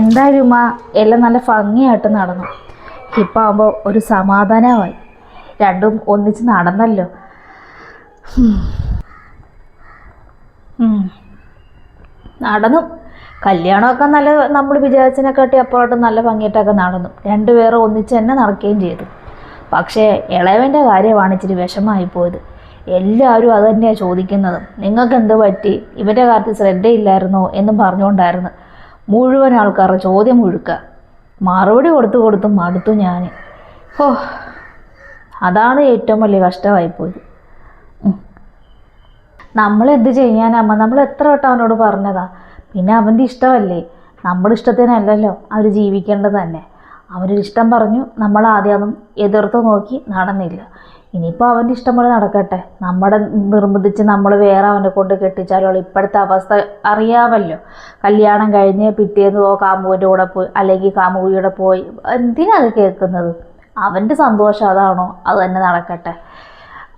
എന്തായാലും ആ എല്ലാം നല്ല ഭംഗിയായിട്ട് നടന്നു. ഇപ്പം ആകുമ്പോൾ ഒരു സമാധാനമായി. രണ്ടും ഒന്നിച്ച് നടന്നല്ലോ. നടന്നു. കല്യാണമൊക്കെ നല്ല നമ്മൾ വിചാരിച്ചതിനെക്കാട്ടി അപ്പുറമായിട്ട് നല്ല ഭംഗിയായിട്ടൊക്കെ നടന്നു. രണ്ടുപേരും ഒന്നിച്ച് തന്നെ നടക്കുകയും ചെയ്തു. പക്ഷേ ഇളവന്റെ കാര്യമാണ് ഇച്ചിരി വിഷമമായി പോയത്. എല്ലാവരും അത് തന്നെയാണ് ചോദിക്കുന്നത്. നിങ്ങൾക്ക് എന്ത് പറ്റി? ഇവന്റെ കാര്യത്തിൽ ശ്രദ്ധയില്ലായിരുന്നോ? എന്നും പറഞ്ഞുകൊണ്ടായിരുന്നു. മുഴുവൻ ആൾക്കാരുടെ ചോദ്യം മുഴുക്ക. മറുപടി കൊടുത്തു കൊടുത്തു മടുത്തു ഞാൻ ഓ അതാണ് ഏറ്റവും വലിയ കഷ്ടമായിപ്പോയത്. നമ്മൾ എന്ത് ചെയ്യാനമ്മ നമ്മൾ എത്ര വട്ടം അവനോട് പറഞ്ഞതാ? പിന്നെ അവന്റെ ഇഷ്ടമല്ലേ? നമ്മുടെ ഇഷ്ടത്തിനല്ലല്ലോ അവർ ജീവിക്കേണ്ടത് തന്നെ. അവരൊരിഷ്ടം പറഞ്ഞു നമ്മൾ ആദ്യം അതും എതിർത്ത് നോക്കി നടന്നില്ല. ഇനിയിപ്പോൾ അവന്റെ ഇഷ്ടം പോലെ നടക്കട്ടെ. നമ്മുടെ നിർബന്ധിച്ച് നമ്മൾ വേറെ അവനെ കൊണ്ട് കെട്ടിച്ചാലോ ഇപ്പോഴത്തെ അവസ്ഥ അറിയാമല്ലോ. കല്യാണം കഴിഞ്ഞ് പിറ്റേന്ന് ഓ കാമുവിന്റെ കൂടെ പോയി അല്ലെങ്കിൽ കാമുകിയുടെ പോയി. എന്തിനാ അത് കേൾക്കുന്നത്? അവന്റെ സന്തോഷം അതാണോ? അത് തന്നെ നടക്കട്ടെ.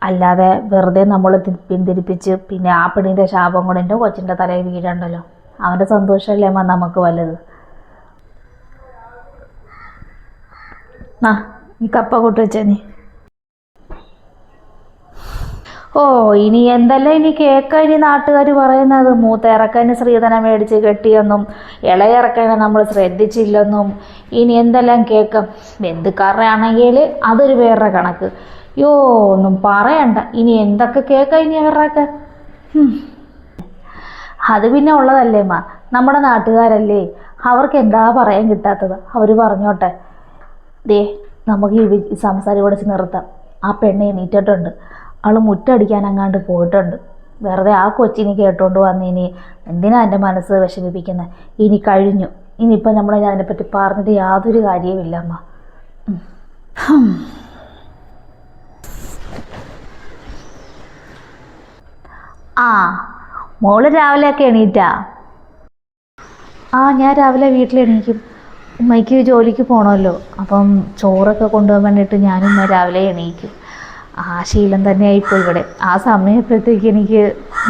അല്ലാതെ വെറുതെ നമ്മൾ പിന്തിരിപ്പിച്ച് പിന്നെ ആ പെണ്ണിന്റെ ശാപം കൊണ്ട് എന്റെ കൊച്ചിന്റെ തലയിൽ വീഴണ്ടല്ലോ. അവന്റെ സന്തോഷമല്ലേ അമ്മ നമുക്ക് വലുത്? ആ നീ കപ്പ കൂട്ടുവെച്ചാ നീ. ഓ ഇനി എന്തല്ല ഇനി കേൾക്കാൻ ഇനി നാട്ടുകാർ പറയുന്നത്? മൂത്ത ഇറക്കന് സ്ത്രീധനം മേടിച്ച് കെട്ടിയെന്നും ഇളയ ഇറക്കനെ നമ്മൾ ശ്രദ്ധിച്ചില്ലെന്നും ഇനി എന്തെല്ലാം കേൾക്കാം ബന്ധുക്കാരുടെ ആണെങ്കിൽ അതൊരു വേറെ കണക്ക്. യോ ഒന്നും പറയണ്ട. ഇനി എന്തൊക്കെ കേൾക്കാം ഇനി അവരുടെയൊക്കെ. അത് പിന്നെ ഉള്ളതല്ലേ മാ. നമ്മുടെ നാട്ടുകാരല്ലേ. അവർക്ക് എന്താ പറയാൻ കിട്ടാത്തത്? അവർ പറഞ്ഞോട്ടെ. ദേ നമുക്ക് ഈ സംസാരം ഇവിടെ നിർത്താം. ആ പെണ്ണ് എണീറ്റിട്ടുണ്ട്. അവൾ മുറ്റടിക്കാൻ അങ്ങാണ്ട് പോയിട്ടുണ്ട്. വെറുതെ ആ കൊച്ചിനെ കേട്ടോണ്ട് വന്നിനി. എന്തിനാ എന്റെ മനസ്സ് വിഷമിപ്പിക്കുന്നത് ഇനി കഴിഞ്ഞു. ഇനിയിപ്പോൾ നമ്മൾ അതിനെപ്പറ്റി പറഞ്ഞിട്ട് യാതൊരു കാര്യവുമില്ല അമ്മ ആ മോൾ രാവിലെയൊക്കെ എണീറ്റാ? ആ ഞാൻ രാവിലെ വീട്ടിൽ എണീക്കും. ഉമ്മയ്ക്ക് ജോലിക്ക് പോകണമല്ലോ അപ്പം ചോറൊക്കെ കൊണ്ടുപോകാൻ വേണ്ടിയിട്ട് ഞാനും രാവിലെ എണീക്കും. ആ ശീലം തന്നെയായിപ്പോൾ ഇവിടെ. ആ സമയപ്പോഴത്തേക്ക് എനിക്ക്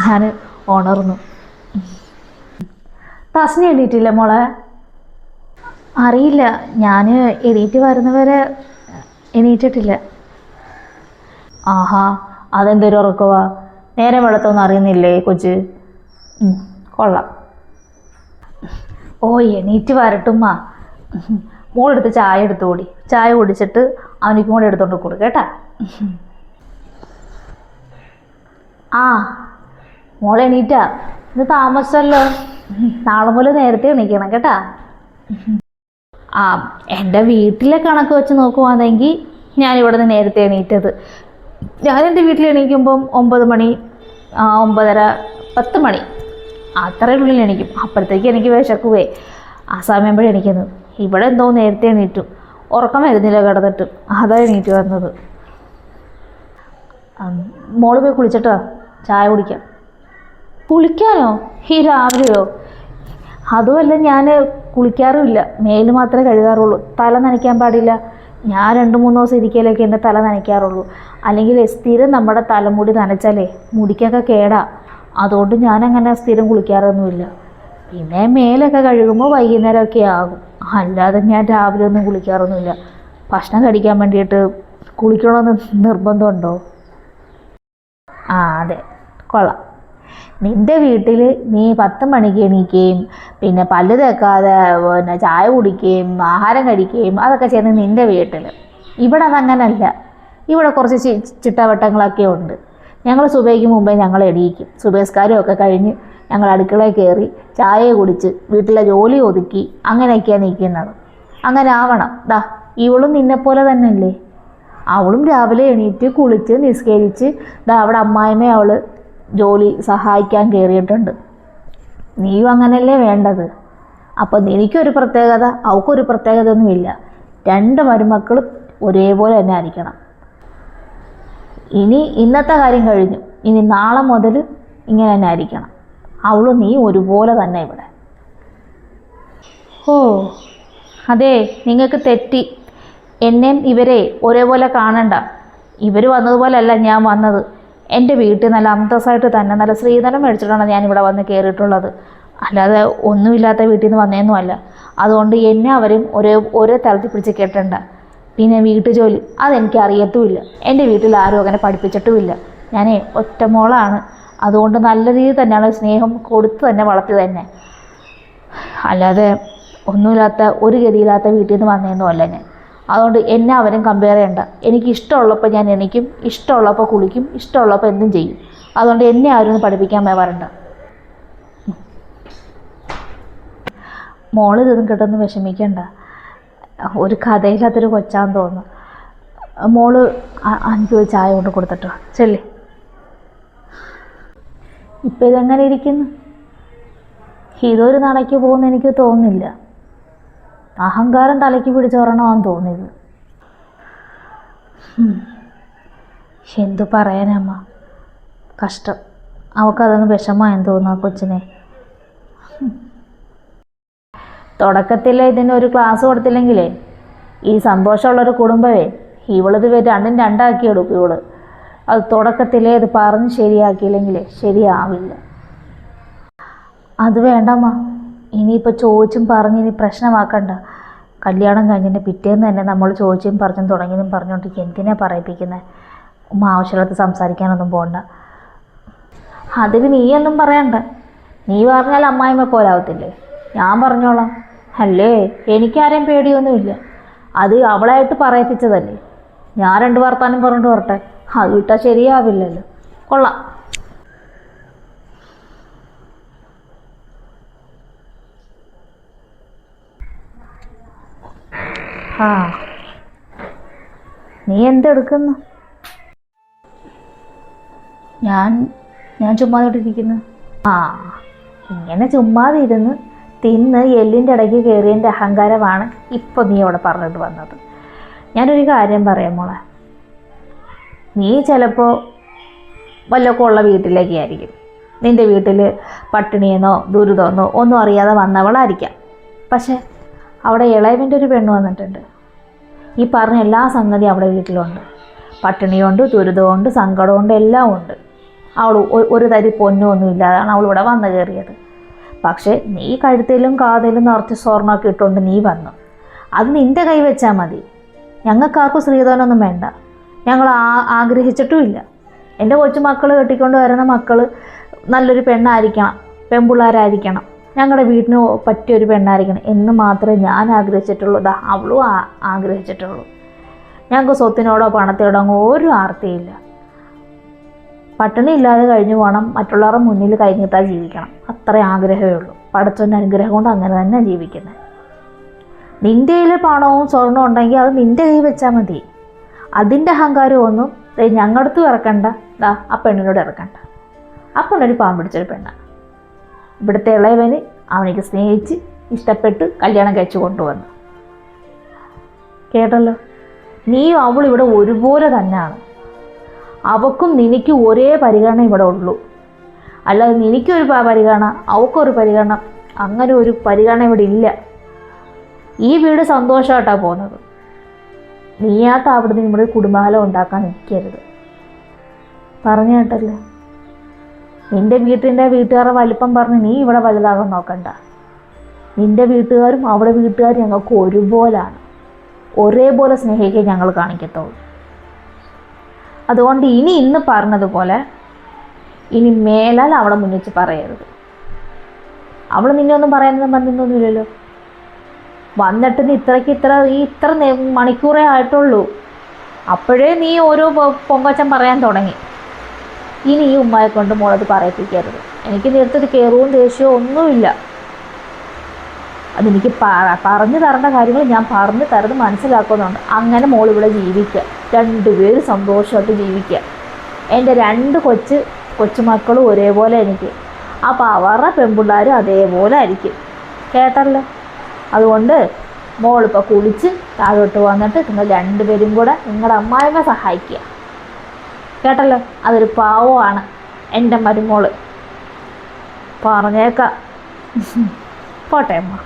ഞാൻ ഉണർന്നു. തസ്നി എണീറ്റില്ല മോളെ? അറിയില്ല. ഞാൻ എണീറ്റ് വരുന്നവരെ എണീറ്റിട്ടില്ല. ആഹാ അതെന്തൊരു ഉറക്കവാ. നേരെ വെള്ളത്തൊന്നും അറിയുന്നില്ലേ കൊച്ച്? കൊള്ളാം. ഓ എണീറ്റ് വരട്ടുമ്മ മോളെടുത്ത് ചായ എടുത്തു കൂടി ചായ കുടിച്ചിട്ട് അവനിക്കും കൂടെ എടുത്തോണ്ട് കൊടു കേട്ടാ? ആ മോളെ എണീറ്റാ. ഇത് താമസിച്ചല്ലോ നാളെ മുതൽ നേരത്തെ എണീക്കണം കേട്ടാ. ആ എന്റെ വീട്ടിലെ കണക്ക് വെച്ച് നോക്കുവാണെങ്കിൽ ഞാനിവിടെ നിന്ന് നേരത്തെ എണീറ്റത്. ഞാൻ എന്റെ വീട്ടിൽ എണീക്കുമ്പം ഒമ്പത് മണി ഒമ്പതര പത്ത് മണി. അത്രയും ഉള്ളിൽ എണീക്കും. അപ്പോഴത്തേക്ക് എനിക്ക് വിശക്കുവേ. ആ സമയം പോയി എണീക്കുന്നത് ഇവിടെ എന്തോ നേരത്തെ എണീറ്റു. ഉറക്കം വരുന്നില്ല കിടന്നിട്ട്. അതാണ് എണീറ്റ് വന്നത്. മോൾ പോയി കുളിച്ചിട്ടോ? ചായ കുടിക്കാം. കുളിക്കാനോ? ഈ രാവിലെയോ? അതുമല്ല ഞാൻ കുളിക്കാറുമില്ല. മേൽ മാത്രമേ കഴുകാറുള്ളൂ. തല നനയ്ക്കാൻ പാടില്ല. ഞാൻ രണ്ട് മൂന്ന് ദിവസം ഇരിക്കലൊക്കെ എന്റെ തല നനയ്ക്കാറുള്ളൂ. അല്ലെങ്കിൽ സ്ഥിരം നമ്മുടെ തലമുടി നനച്ചാലേ മുടിക്കൊക്കെ കേടാ. അതുകൊണ്ട് ഞാനങ്ങനെ സ്ഥിരം കുളിക്കാറൊന്നുമില്ല. പിന്നെ മേലൊക്കെ കഴുകുമ്പോൾ വൈകുന്നേരമൊക്കെ ആകും. അല്ലാതെ ഞാൻ രാവിലെ ഒന്നും കുളിക്കാറൊന്നുമില്ല. ഭക്ഷണം കഴിക്കാൻ വേണ്ടിയിട്ട് കുളിക്കണമെന്ന് നിർബന്ധമുണ്ടോ? ആ അതെ. കൊള്ളാം. നിന്റെ വീട്ടിൽ നീ പത്ത് മണിക്ക് എണീക്കുകയും പിന്നെ പല്ല് തേക്കാതെ പിന്നെ ചായ കുടിക്കുകയും ആഹാരം കഴിക്കുകയും അതൊക്കെ ചെയ്യുന്നത് നിന്റെ വീട്ടിൽ ഇവിടെ അതങ്ങനല്ല. ഇവിടെ കുറച്ച് ചിട്ടവട്ടങ്ങളൊക്കെ ഉണ്ട്. ഞങ്ങൾ സുബൈക്ക് മുമ്പേ ഞങ്ങൾ എണീക്കും. സുബേസ്കാരമൊക്കെ കഴിഞ്ഞ് ഞങ്ങൾ അടുക്കളയിൽ കയറി ചായ കുടിച്ച് വീട്ടിലെ ജോലി ഒതുക്കി അങ്ങനെയൊക്കെയാണ് നിൽക്കുന്നത്. അങ്ങനെ ആവണം. ദാ ഇവളും നിന്നെപ്പോലെ തന്നെയല്ലേ? അവളും രാവിലെ എണീറ്റ് കുളിച്ച് നിസ്കരിച്ച് ദാ അവിടെ അമ്മായിമ്മ അവൾ ജോലി സഹായിക്കാൻ കയറിയിട്ടുണ്ട് നീയും അങ്ങനെയല്ലേ വേണ്ടത്. അപ്പം എനിക്കൊരു പ്രത്യേകത അവൾക്കൊരു പ്രത്യേകത ഒന്നുമില്ല രണ്ട് മരുമക്കളും ഒരേപോലെ തന്നെ ആയിരിക്കണം. ഇനി ഇന്നത്തെ കാര്യം കഴിഞ്ഞു. ഇനി നാളെ മുതൽ ഇങ്ങനെ തന്നെ ആയിരിക്കണം. അവളും നീ ഒരുപോലെ തന്നെ ഇവിടെ. ഓ അതെ നിങ്ങൾക്ക് തെറ്റി. എന്നെയും ഇവരെ ഒരേപോലെ കാണണ്ട. ഇവർ വന്നതുപോലെയല്ല ഞാൻ വന്നത്. എന്റെ വീട്ടിൽ നല്ല അന്തസ്സായിട്ട് തന്നെ നല്ല സ്ത്രീധനം മേടിച്ചിട്ടാണ് ഞാൻ ഇവിടെ വന്ന് കയറിയിട്ടുള്ളത്. അല്ലാതെ ഒന്നുമില്ലാത്ത വീട്ടിൽ നിന്ന് വന്നേന്നുമല്ല അതുകൊണ്ട് എന്നെ അവരും ഒരേ ഒരേ തലത്തിൽ പിടിച്ച് കെട്ടണ്ട. പിന്നെ വീട്ടു ജോലി അതെനിക്ക് അറിയത്തുമില്ല. എന്റെ വീട്ടിൽ ആരും അങ്ങനെ പഠിപ്പിച്ചിട്ടുമില്ല. ഞാനേ ഒറ്റമോളാണ് അതുകൊണ്ട് നല്ല രീതിയിൽ തന്നെയാണ് സ്നേഹം കൊടുത്ത് തന്നെ വളർത്തി തന്നെ അല്ലാതെ ഒന്നുമില്ലാത്ത ഒരു ഗതിയില്ലാത്ത വീട്ടിൽ നിന്ന് വന്നതൊന്നും അല്ല ഞാൻ. അതുകൊണ്ട് എന്നെ അവരും കമ്പയർ ചെയ്യണ്ട. എനിക്ക് ഇഷ്ടമുള്ളപ്പോൾ ഞാൻ എണീക്കും ഇഷ്ടമുള്ളപ്പോൾ കുളിക്കും ഇഷ്ടമുള്ളപ്പോൾ എന്തും ചെയ്യും. അതുകൊണ്ട് എന്നെ ആരും പഠിപ്പിക്കാൻ വരണ്ട. മോൾ ഇതൊന്നും കിട്ടുന്ന വിഷമിക്കണ്ട. ഒരു കഥയില്ലാത്തൊരു കൊച്ചാന്ന് തോന്നുന്നു. മോൾ അഞ്ച് ചായ കൊണ്ട് കൊടുത്തിട്ടോ. ചെല്ലേ. ഇപ്പം ഇതെങ്ങനെ ഇരിക്കുന്നു? ഇതൊരു നടയ്ക്ക് പോകുന്ന എനിക്ക് തോന്നുന്നില്ല. അഹങ്കാരം തലയ്ക്ക് പിടിച്ചോറണമെന്ന് തോന്നിയത്. എന്തു പറയാനമ്മ കഷ്ടം. അവൾക്കതങ്ങ് വിഷമമായെന്ന് തോന്നുന്നു ആ കൊച്ചിനെ. തുടക്കത്തിൽ ഇതിന് ഒരു ക്ലാസ് കൊടുത്തില്ലെങ്കിലേ ഈ സന്തോഷമുള്ളൊരു കുടുംബമേ ഇവളിത് രണ്ടും രണ്ടാക്കി എടുക്കും ഇവൾ. അത് തുടക്കത്തിലേ ഇത് പറഞ്ഞ് ശരിയാക്കിയില്ലെങ്കിലേ ശരിയാവില്ല. അത് വേണ്ടമ്മ ഇനിയിപ്പോൾ ചോദിച്ചും പറഞ്ഞ് ഇനി പ്രശ്നമാക്കണ്ട. കല്യാണം കഴിഞ്ഞതിന്റെ പിറ്റേന്ന് തന്നെ നമ്മൾ ചോദിച്ചും പറഞ്ഞും തുടങ്ങിയതും പറഞ്ഞുകൊണ്ടിരിക്കുക എന്തിനാ പറയിപ്പിക്കുന്നത് ഉമ്മ ആവശ്യമില്ലാത്ത സംസാരിക്കാനൊന്നും പോകണ്ട അതിന് നീയൊന്നും പറയണ്ട. നീ പറഞ്ഞാൽ അമ്മായിമ്മ പോലാവത്തില്ലേ ഞാൻ പറഞ്ഞോളാം. അല്ലേ? എനിക്കാരെയും പേടിയൊന്നുമില്ല. അത് അവളായിട്ട് പറയിപ്പിച്ചതല്ലേ? ഞാൻ രണ്ട് വർത്താനം പറഞ്ഞിട്ട് വരട്ടെ. അത് വിട്ടാൽ ശരിയാവില്ലല്ലോ. കൊള്ളാം. ആ. നീ എന്തെടുക്കുന്നു? ഞാൻ ഞാൻ ചുമ്മാതിട്ടിരിക്കുന്നു. ആ ഇങ്ങനെ ചുമ്മാതെ ഇരുന്ന് തിന്ന് എല്ലിന്റെ ഇടയ്ക്ക് കയറിയതിന്റെ അഹങ്കാരമാണ് ഇപ്പോൾ നീ അവിടെ പറഞ്ഞിട്ട് വന്നത്. ഞാനൊരു കാര്യം പറയാം മോളെ. നീ ചിലപ്പോൾ വല്ലൊക്കെ ഉള്ള വീട്ടിലേക്ക് ആയിരിക്കും. നിന്റെ വീട്ടിൽ പട്ടിണിയെന്നോ ദുരിതമെന്നോ ഒന്നും അറിയാതെ വന്നവളായിരിക്കാം. പക്ഷേ അവിടെ ഇളയവന്റെ ഒരു പെണ്ണ് വന്നിട്ടുണ്ട്. ഈ പറഞ്ഞ എല്ലാ സംഗതി അവിടെ വീട്ടിലുണ്ട്. പട്ടിണിയുണ്ട് ദുരിതമുണ്ട് സങ്കടമുണ്ട് എല്ലാം ഉണ്ട് അവൾ ഒരു തരി പൊന്നൊന്നും ഇല്ലാതാണ് അവൾ ഇവിടെ വന്നു കയറിയത്. പക്ഷേ നീ കഴുത്തിലും കാതിലും നിറച്ച് സ്വർണമൊക്കെ ഇട്ടുകൊണ്ട് നീ വന്നു. അത് നിന്റെ കൈ വെച്ചാൽ മതി. ഞങ്ങൾക്കാർക്കും സ്ത്രീധനമൊന്നും വേണ്ട. ഞങ്ങൾ ആ ആഗ്രഹിച്ചിട്ടുമില്ല. എന്റെ കൊച്ചു മക്കൾ കെട്ടിക്കൊണ്ട് വരുന്ന മക്കൾ നല്ലൊരു പെണ്ണായിരിക്കണം പെൺപിള്ളേരായിരിക്കണം. ഞങ്ങളുടെ വീടിന് പറ്റിയ ഒരു പെണ്ണായിരിക്കണം എന്ന് മാത്രമേ ഞാൻ ആഗ്രഹിച്ചിട്ടുള്ളൂ. ദാ അവളും ആഗ്രഹിച്ചിട്ടുള്ളൂ. ഞങ്ങൾക്ക് സ്വത്തിനോടോ പണത്തിനോടോ അങ്ങ് ഒരു ആർത്തിയില്ല. പട്ടിണി ഇല്ലാതെ കഴിഞ്ഞു പോകണം മറ്റുള്ളവരുടെ മുന്നിൽ കഴിഞ്ഞിട്ടാ ജീവിക്കണം. അത്രേ ആഗ്രഹമേ ഉള്ളൂ. പടച്ചോന്റെ അനുഗ്രഹം കൊണ്ട് അങ്ങനെ തന്നെ ജീവിക്കുന്നത് നിന്റെ കയ്യിൽ പണവും സ്വർണവും ഉണ്ടെങ്കിൽ അത് നിന്റെ കൈ വെച്ചാൽ മതി. അതിന്റെ അഹങ്കാരം ഒന്നും ഞങ്ങളുടെ ഞങ്ങളടുത്തും ഇറക്കണ്ട. ദാ ആ പെണ്ണിനോട് ഇറക്കണ്ട. ആ പെണ്ണൊരു പാമ്പിടിച്ചൊരു പെണ്ണാണ് ഇവിടുത്തെ ഇളയവന് അവനിക്ക് സ്നേഹിച്ച് ഇഷ്ടപ്പെട്ട് കല്യാണം കഴിച്ചു കൊണ്ടുവന്നു. കേട്ടല്ലോ? നീയും അവൾ ഇവിടെ ഒരുപോലെ തന്നെയാണ്. അവക്കും നിനക്ക് ഒരേ പരിഗണന ഇവിടെ ഉള്ളൂ. അല്ലാതെ നിനക്കൊരു പരിഗണന അവക്കൊരു പരിഗണന അങ്ങനെ ഒരു പരിഗണന ഇവിടെ ഇല്ല. ഈ വീട് സന്തോഷമായിട്ടാണ് പോകുന്നത്. നീയാത്ത അവിടുന്ന് നമ്മുടെ കുടുംബാലം ഉണ്ടാക്കാൻ നിൽക്കരുത്. പറഞ്ഞു കേട്ടല്ലേ. നിന്റെ വീട്ടിന്റെ വീട്ടുകാരുടെ വലിപ്പം പറഞ്ഞ് നീ ഇവിടെ വലുതാകാൻ നോക്കണ്ട. നിന്റെ വീട്ടുകാരും അവിടെ വീട്ടുകാരും ഞങ്ങൾക്ക് ഒരുപോലാണ്. ഒരേപോലെ സ്നേഹിക്കാൻ ഞങ്ങൾ കാണിക്കത്തുള്ളൂ. അതുകൊണ്ട് ഇനി ഇന്ന് പറഞ്ഞതുപോലെ ഇനി മേലാൽ അവളെ മുന്നിച്ച് പറയരുത്. അവൾ നിന്നെ ഒന്നും പറയാനൊന്നും വന്നൊന്നുമില്ലല്ലോ വന്നിട്ട് നീ ഇത്രയ്ക്ക് ഇത്ര ഈ ഇത്ര നേ- മണിക്കൂറേ ആയിട്ടുള്ളൂ. അപ്പോഴേ നീ ഓരോ പൊങ്കച്ചം പറയാൻ തുടങ്ങി. ഇനി ഈ ഉമ്മയെ കൊണ്ട് മോളത് പറയിപ്പിക്കരുത്. എനിക്ക് നേരത്തെ കയറവും ദേഷ്യവും ഒന്നുമില്ല. അതെനിക്ക് പറ- പറഞ്ഞു തരേണ്ട കാര്യങ്ങൾ ഞാൻ പറഞ്ഞു തരുന്നത് മനസ്സിലാക്കുന്നുണ്ട്. അങ്ങനെ മോൾ ഇവിടെ ജീവിക്കുക. രണ്ടുപേരും സന്തോഷമായിട്ട് ജീവിക്കുക. എന്റെ രണ്ട് കൊച്ച് കൊച്ചുമക്കളും ഒരേപോലെ എനിക്ക്. അപ്പോൾ അവരുടെ പെൺപിള്ളേരും അതേപോലെ ആയിരിക്കും. കേട്ടല്ലോ? അതുകൊണ്ട് മോളിപ്പോൾ കുളിച്ച് താഴോട്ട് വന്നിട്ട് നിങ്ങൾ രണ്ടുപേരും കൂടെ നിങ്ങളുടെ അമ്മായിമ്മ സഹായിക്കുക. കേട്ടല്ലോ? അതൊരു പാവമാണ് എന്റെ മരുമോൾ. പറഞ്ഞേക്കാം. പോട്ടെ അമ്മ.